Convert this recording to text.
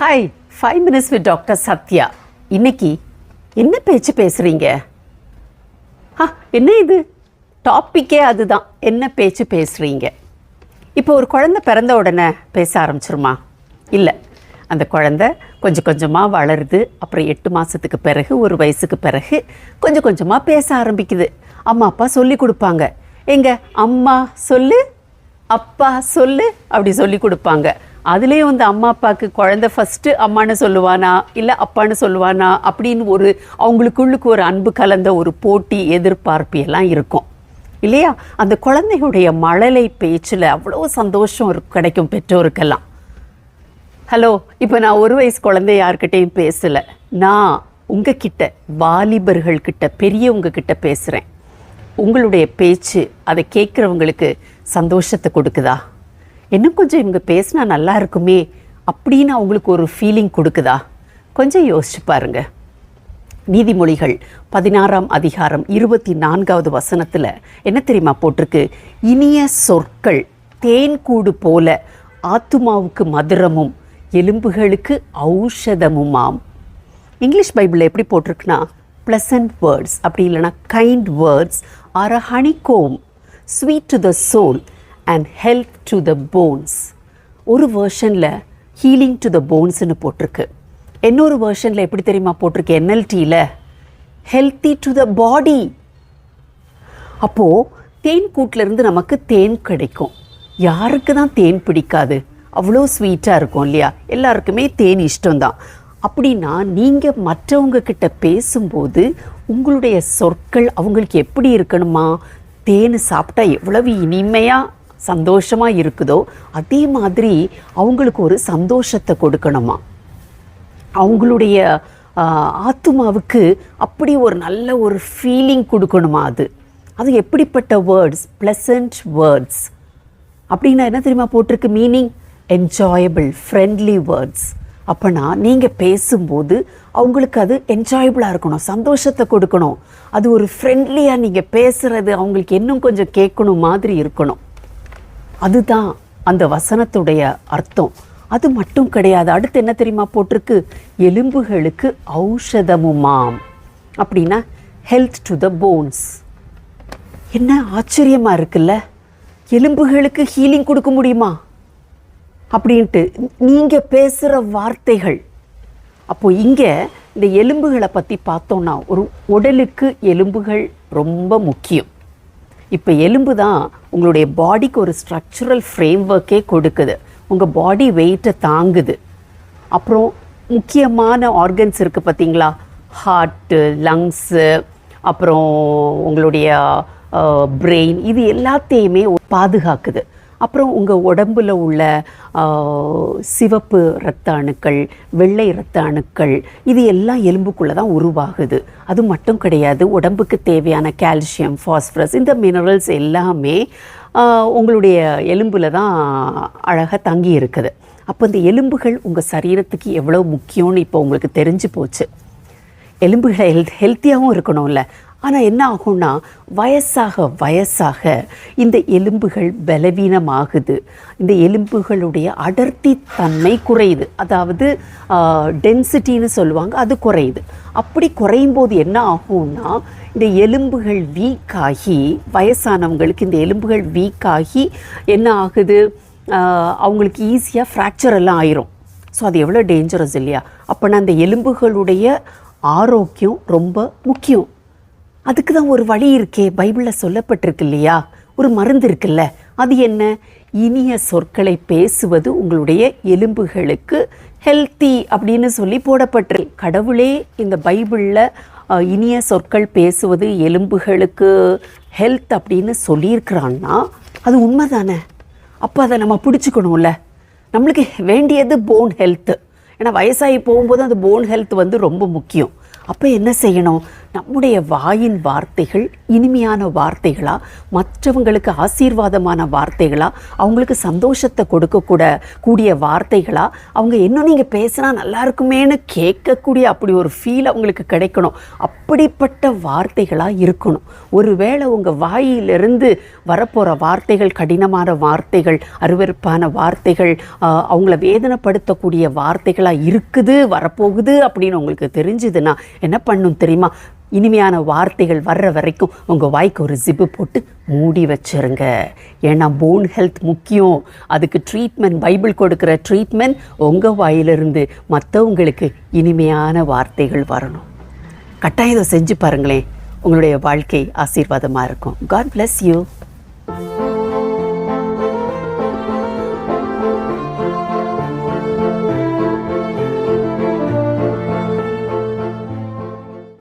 Hi five minutes with doctor Sathya இன்னைக்கு என்ன பேச்சு பேசுகிறீங்க ஆ என்ன இது? டாப்பிக்கே அதுதான். என்ன பேச்சு பேசுகிறீங்க இப்போ ஒரு குழந்தை பிறந்த உடனே பேச ஆரம்பிச்சிருமா? இல்லை. அந்த குழந்தை கொஞ்சம் கொஞ்சமாக வளருது. அப்புறம் எட்டு மாதத்துக்கு பிறகு ஒரு வயசுக்கு பிறகு கொஞ்சம் கொஞ்சமாக பேச ஆரம்பிக்குது. அம்மா அப்பா சொல்லி கொடுப்பாங்க. எங்கள் அம்மா சொல்லு அப்பா சொல்லு அப்படி சொல்லி கொடுப்பாங்க. அதுலேயே வந்து அம்மா அப்பாவுக்கு குழந்தை ஃபஸ்ட்டு அம்மான்னு சொல்லுவானா? இல்லை அப்பான்னு சொல்லுவானா? அப்படின்னு ஒரு அவங்களுக்குள்ளுக்கு ஒரு அன்பு கலந்த ஒரு போட்டி எதிர்பார்ப்பு எல்லாம் இருக்கும். இல்லையா? அந்த குழந்தையுடைய மழலை பேச்சில் அவ்வளோ சந்தோஷம் கிடைக்கும் பெற்றோருக்கெல்லாம். ஹலோ இப்போ நான் ஒரு வயசு குழந்தை யார்கிட்டையும் பேசலை. நான் உங்ககிட்ட வாலிபர்கள் கிட்ட பெரியவங்க கிட்ட பேசுகிறேன் உங்களுடைய பேச்சு அதை கேட்குறவங்களுக்கு சந்தோஷத்தை கொடுக்குதா? இன்னும் கொஞ்சம் இவங்க பேசினா நல்லா இருக்குமே அப்படின்னு அவங்களுக்கு ஒரு ஃபீலிங் கொடுக்குதா? கொஞ்சம் யோசிச்சு பாருங்க. நீதிமொழிகள் பதினாறாம் அதிகாரம் இருபத்தி நான்காவது வசனத்தில் என்ன தெரியுமா போட்டிருக்கு? இனிய சொற்கள் தேன்கூடு போல ஆத்துமாவுக்கு மதுரமும் எலும்புகளுக்கு ஔஷதமுமாம். இங்கிலீஷ் பைபிளில் எப்படி போட்டிருக்குன்னா ப்ளசன்ட் வேர்ட்ஸ் அப்படி இல்லைன்னா kind words are a honeycomb sweet to the soul and health to the bones ஒரு வேர்ஷனில் ஹீலிங் டு த போன்ஸ்னு போட்டிருக்கு. இன்னொரு வேர்ஷனில் எப்படி தெரியுமா போட்டிருக்கு என்எல்டியில் ஹெல்த்தி டு த பாடி அப்போது தேன் கூட்டிலேருந்து நமக்கு தேன் கிடைக்கும். யாருக்கு தான் தேன் பிடிக்காது? அவ்வளோ ஸ்வீட்டாக இருக்கும் இல்லையா? எல்லாருக்குமே தேன் இஷ்டம்தான். அப்படின்னா நீங்கள் மற்றவங்க கிட்ட பேசும்போது உங்களுடைய சொற்கள் அவங்களுக்கு எப்படி இருக்கணுமா? தேன் சாப்பிட்டா எவ்வளவு இனிமையாக சந்தோஷமாக இருக்குதோ அதே மாதிரி அவங்களுக்கு ஒரு சந்தோஷத்தை கொடுக்கணுமா? அவங்களுடைய ஆத்துமாவுக்கு அப்படி ஒரு நல்ல ஒரு ஃபீலிங் கொடுக்கணுமா அது? அது எப்படிப்பட்ட வேர்ட்ஸ் ப்ளசன்ட் வேர்ட்ஸ் அப்படின்னா என்ன தெரியுமா போட்டிருக்கு? மீனிங் என்ஜாயபிள் ஃப்ரெண்ட்லி வேர்ட்ஸ் அப்போனா நீங்கள் பேசும்போது அவங்களுக்கு அது என்ஜாயபிளாக இருக்கணும் சந்தோஷத்தை கொடுக்கணும். அது ஒரு ஃப்ரெண்ட்லியாக நீங்கள் பேசுகிறது அவங்களுக்கு இன்னும் கொஞ்சம் கேட்கணும் மாதிரி இருக்கணும். அதுதான் அந்த வசனத்துடைய அர்த்தம். அது மட்டும் கிடையாது. அடுத்து என்ன தெரியுமா போட்டிருக்கு? எலும்புகளுக்கு ஔஷதமுமாம். அப்படின்னா ஹெல்த் டு த போன்ஸ் என்ன ஆச்சரியமா இருக்குல்ல? எலும்புகளுக்கு ஹீலிங் கொடுக்க முடியுமா? அப்படின்ட்டு நீங்கள் பேசுகிற வார்த்தைகள். அப்போ இங்கே இந்த எலும்புகளை பற்றி பார்த்தோம்னா ஒரு உடலுக்கு எலும்புகள் ரொம்ப முக்கியம். இப்போ எலும்பு தான் உங்களுடைய பாடிக்கு ஒரு ஸ்ட்ரக்சரல் ஃப்ரேம் ஒர்க்கே கொடுக்குது. உங்கள் பாடி வெயிட்டை தாங்குது. அப்புறம் முக்கியமான ஆர்கன்ஸ் இருக்குது பார்த்தீங்களா ஹார்ட்டு லங்ஸு அப்புறம் உங்களுடைய பிரெயின் இது எல்லாத்தையுமே பாதுகாக்குது. அப்புறம் உங்கள் உடம்பில் உள்ள சிவப்பு இரத்த அணுக்கள் வெள்ளை இரத்த அணுக்கள் இது எல்லாம் எலும்புக்குள்ளே தான் உருவாகுது. அது மட்டும் கிடையாது உடம்புக்கு தேவையான கால்சியம் ஃபாஸ்பரஸ் இந்த மினரல்ஸ் எல்லாமே உங்களுடைய எலும்பில் தான் அழகாக தங்கி இருக்குது. அப்போ இந்த எலும்புகள் உங்கள் சரீரத்துக்கு எவ்வளோ முக்கியம்னு இப்போ உங்களுக்கு தெரிஞ்சு போச்சு. எலும்புகளை ஹெல்த் ஹெல்த்தியாகவும் இருக்கணும்ல. ஆனால் என்ன ஆகும்னா வயசாக வயசாக இந்த எலும்புகள் பலவீனமாகுது. இந்த எலும்புகளுடைய அடர்த்தி தன்மை குறையுது. அதாவது டென்சிட்டின்னு சொல்லுவாங்க அது குறையுது. அப்படி குறையும் போது என்ன ஆகும்னா இந்த எலும்புகள் வீக் ஆகி வயசானவங்களுக்கு இந்த எலும்புகள் வீக் ஆகி என்ன ஆகுது? அவங்களுக்கு ஈஸியாக ஃப்ராக்சர் எல்லாம் ஆயிரும். ஸோ அது எவ்வளோ டேஞ்சரஸ் இல்லையா? அப்போனா அந்த எலும்புகளுடைய ஆரோக்கியம் ரொம்ப முக்கியம். அதுக்கு தான் ஒரு வழி இருக்கே. பைபிளில் சொல்லப்பட்டிருக்கு இல்லையா? ஒரு மருந்து இருக்குல்ல? அது என்ன? இனிய சொற்களை பேசுவது உங்களுடைய எலும்புகளுக்கு ஹெல்த்தி அப்படின்னு சொல்லி போடப்பட்டிருக்கு. கடவுளே இந்த பைபிளில் இனிய சொற்கள் பேசுவது எலும்புகளுக்கு ஹெல்த் அப்படின்னு சொல்லியிருக்கிறான்னா அது உண்மை தானே அப்போ அதை நம்ம பிடிச்சிக்கணும்ல. நம்மளுக்கு வேண்டியது போன் ஹெல்த்து ஏன்னா வயசாகி போகும்போது அந்த போன் ஹெல்த் வந்து ரொம்ப முக்கியம். அப்போ என்ன செய்யணும்? நம்முடைய வாயின் வார்த்தைகள் இனிமையான வார்த்தைகளா? மற்றவங்களுக்கு ஆசீர்வாதமான வார்த்தைகளா? அவங்களுக்கு சந்தோஷத்தை கொடுக்கக்கூட கூடிய வார்த்தைகளா? அவங்க இன்னும் நீங்கள் பேசினா நல்லா இருக்குமேன்னு கேட்கக்கூடிய அப்படி ஒரு ஃபீல் அவங்களுக்கு கிடைக்கணும். அப்படிப்பட்ட வார்த்தைகளாக இருக்கணும். ஒருவேளை உங்கள் வாயிலிருந்து வரப்போகிற வார்த்தைகள் கடினமான வார்த்தைகள் அருவருப்பான வார்த்தைகள் அவங்கள வேதனைப்படுத்தக்கூடிய வார்த்தைகளாக இருக்குது வரப்போகுது அப்படின்னு உங்களுக்கு தெரிஞ்சுதுன்னா என்ன பண்ணும் தெரியுமா? இனிமையான வார்த்தைகள் வர்ற வரைக்கும் உங்கள் வாய்க்கு ஒரு ஜிப்பு போட்டு மூடி வச்சுருங்க. ஏன்னா போன் ஹெல்த் முக்கியம். அதுக்கு ட்ரீட்மெண்ட் பைபிள் கொடுக்குற ட்ரீட்மெண்ட் உங்கள் வாயிலிருந்து மற்றவங்களுக்கு இனிமையான வார்த்தைகள் வரணும். கட்டாயம் இதை செஞ்சு பாருங்களேன். உங்களுடைய வாழ்க்கை ஆசீர்வாதமாக இருக்கும். God bless you